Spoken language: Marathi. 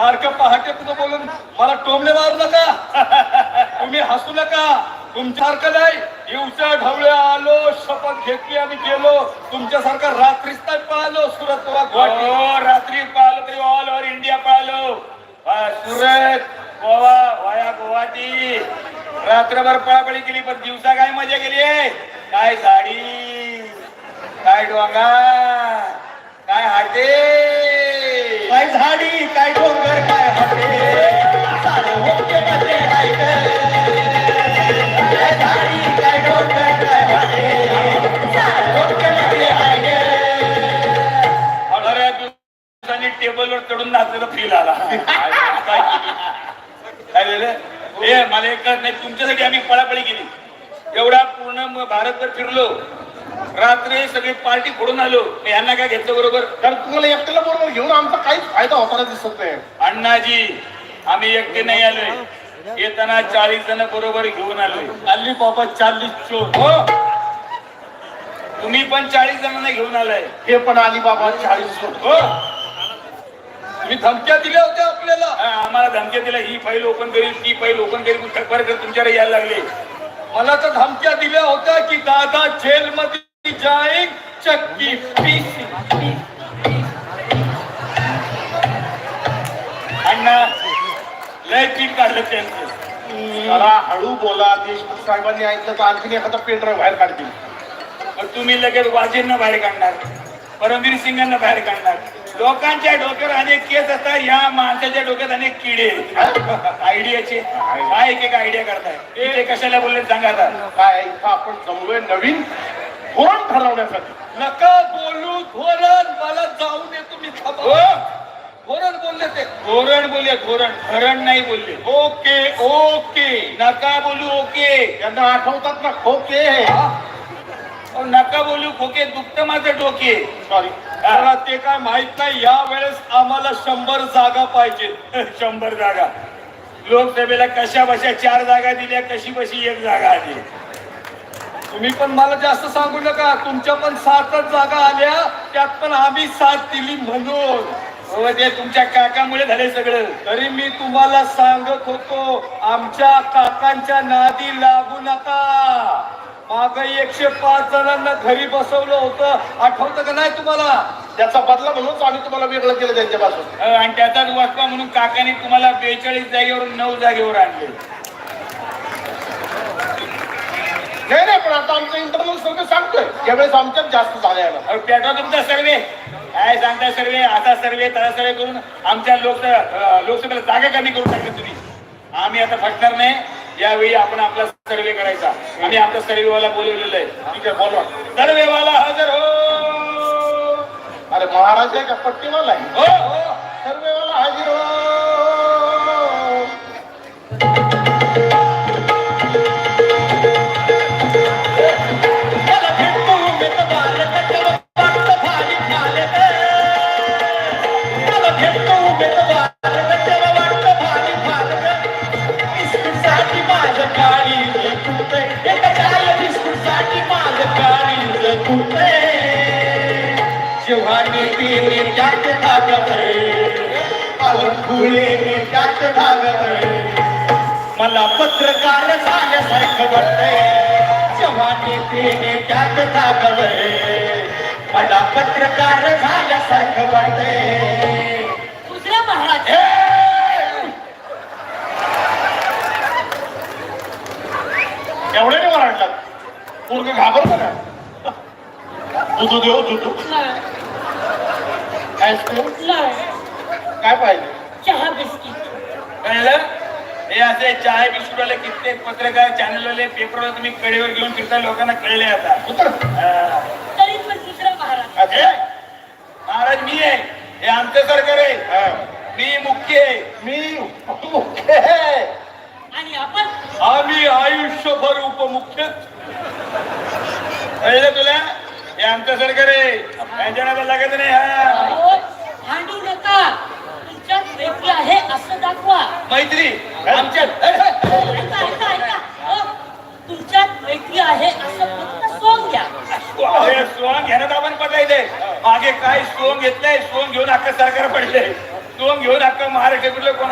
सारखं पहाटे तुझं बोलून मला टोमले मारू नका. तुम्ही हसू नका. तुमच्यासारखं नाही. दिवसा ढवळ्या आलो शपथ घेतली आणि गेलो. तुमच्यासारखं रात्रीच नाही पळालो सुरत वा हो, रात्री पाहिलं तरी ऑल ओव्हर इंडिया पाहिलो. सुरत गोवा वाया गोवाची रात्रभर पळापळी केली पण दिवसा काय मजा गेली काय साडी? काय डोंगा? काय हाटे? काय झालं ए मला एक नाही. तुमच्यासाठी आम्ही पळापळी केली. एवढा पूर्ण म- भारतभर फिरलो. रात्री सगळी पार्टी फोडून आलो. यांना काय घेतलं बरोबर? कारण तुम्हाला एकट्याला बरोबर घेऊन आमचा काहीच फायदा होताना दिसत नाही. अण्णाजी आम्ही एकटे नाही आलोय. येताना चाळीस जण बरोबर घेऊन आलोय. अल्ली बाबा चालीस चोर. हो. तुम्ही पण चाळीस जणांना घेऊन आलाय. हे पण आली बाबा चाळीस हो. मी धमक्या दिल्या होत्या आपल्याला. आम्हाला धमक्या दिल्या. ही फाईल ओपन करील ती फाईल ओपन करील कर तुमच्याकडे यायला लागले. मला तर धमक्या दिल्या होत्या की दादा जेल मध्ये जाईन चक्की पीसी. अण्णा लय पीक काढलं त्यांचं. हळू बोला देशमुख साहेबांनी ऐकलं तर आणखीन एखादा पेंटर बाहेर काढतील. मग तुम्ही लगेच वाजेंना बाहेर काढणार. परमवीर सिंगांना बाहेर काढणार. लोकांच्या डोक्यावर अनेक केस असतात या माणसाच्या डोक्यात अनेक किडे आयडियाचे काय एक एक आयडिया काढताय ते कशाला बोलले सांगा आता. काय इथं आपण जमलोय नवीन धोरण ठरवण्यासाठी? नका बोलू धोरण मला जाऊन येतो मी हो. धोरण बोलले ते. धोरण बोलले धोरण. धरण नाही बोलले. Okay okay. नका बोलू ओके. त्यांना आठवतात ना खोके. नका बोलू खोके. दुखतं माझं डोके. सॉरी मला ते काय माहीत नाही या वेळेस आम्हाला शंभर जागा पाहिजेत शंभर जागा. लोकसभेला कशा बशा चार जागा दिल्या कशी बशी एक जागा आली. तुम्ही पण मला जास्त सांगू नका तुमच्या पण सातच जागा आल्या त्यात पण आम्ही साथ दिली म्हणून. हो ते तुमच्या काकामुळे झाले सगळं. तरी मी तुम्हाला सांगत होतो आमच्या काकांच्या नादी लागू नका. माग एकशे पाच जणांना घरी बसवलं होतं. आठवतं का नाही तुम्हाला? त्याचा बदला म्हणूनच आम्ही तुम्हाला वेगळं केलं त्यांच्यापासून. आणि त्याचाच वाचपा म्हणून काकाने तुम्हाला बेचाळीस जागेवरून नऊ जागेवर आणले. नाही नाही पण आता आमचं इंटरनल सर्व्हे सांगतोय. यावेळेस आमच्यात जास्त अहो, पेटवा तुमचा सर्वे काय सांगताय सर्वे असा सर्वे तसा सर्वे करून आमच्या लोक लोकसभेला जागा कमी करून टाकले तुम्ही. आम्ही आता फटणार नाही. यावेळी आपण आपला सर्वे करायचा आम्ही आमचा सर्वेवाला बोलवलेलं आहे. ठीक आहे बोलवा. सर्वेवाला हजर हो. अरे महाराज आहे का? पट्टीवाला आहे? हो हो. सर्वेवाला हाजीर हो. जेव्हा त्यात मला पत्रकार झाल्यासारखं वाटतंय जेव्हा नेते त्यात धागवय मला पत्रकार झाल्यासारखं वाटतंय. एवढे नाही वराडलात पूर्ण घाबरतो ना दुधू देऊ दुधू. काय असतो? काय पाहिजे? चहा बिस्किट. कळलं? हे असे चाय बिस्कुटवाले कित्येक पत्रकार चॅनलवाले पेपरवाले तुम्ही कडेवर घेऊन फिरता लोकांना कळले आता. हा. तरी पण महाराज. हे? महाराज मी आहे. हे आमचं सरकार आहे. मी मुख्य आहे. मी मुख्य आहे. आणि आपण? आम्ही आयुष्यभर उपमुख्य. कळलं तुला? हे आमचं सरकार आहे. त्यांच्या नादाला लागायचं नाही हा. भांडू नका. तुमच्यात आहे असं दाखवा. मैत्री? आमच्यात. ऐका ऐका ऐका अहो, तुमच्यात मैत्री आहे असं फक्त सोंग घ्या. सोंग घेण्यात आपण पटायचंय मागे काय सोंग घेतलंय सोंग घेऊन अख्खं सरकार पडले सोंग घेऊन अख्खा महाराष्ट्र फिरलं कोणा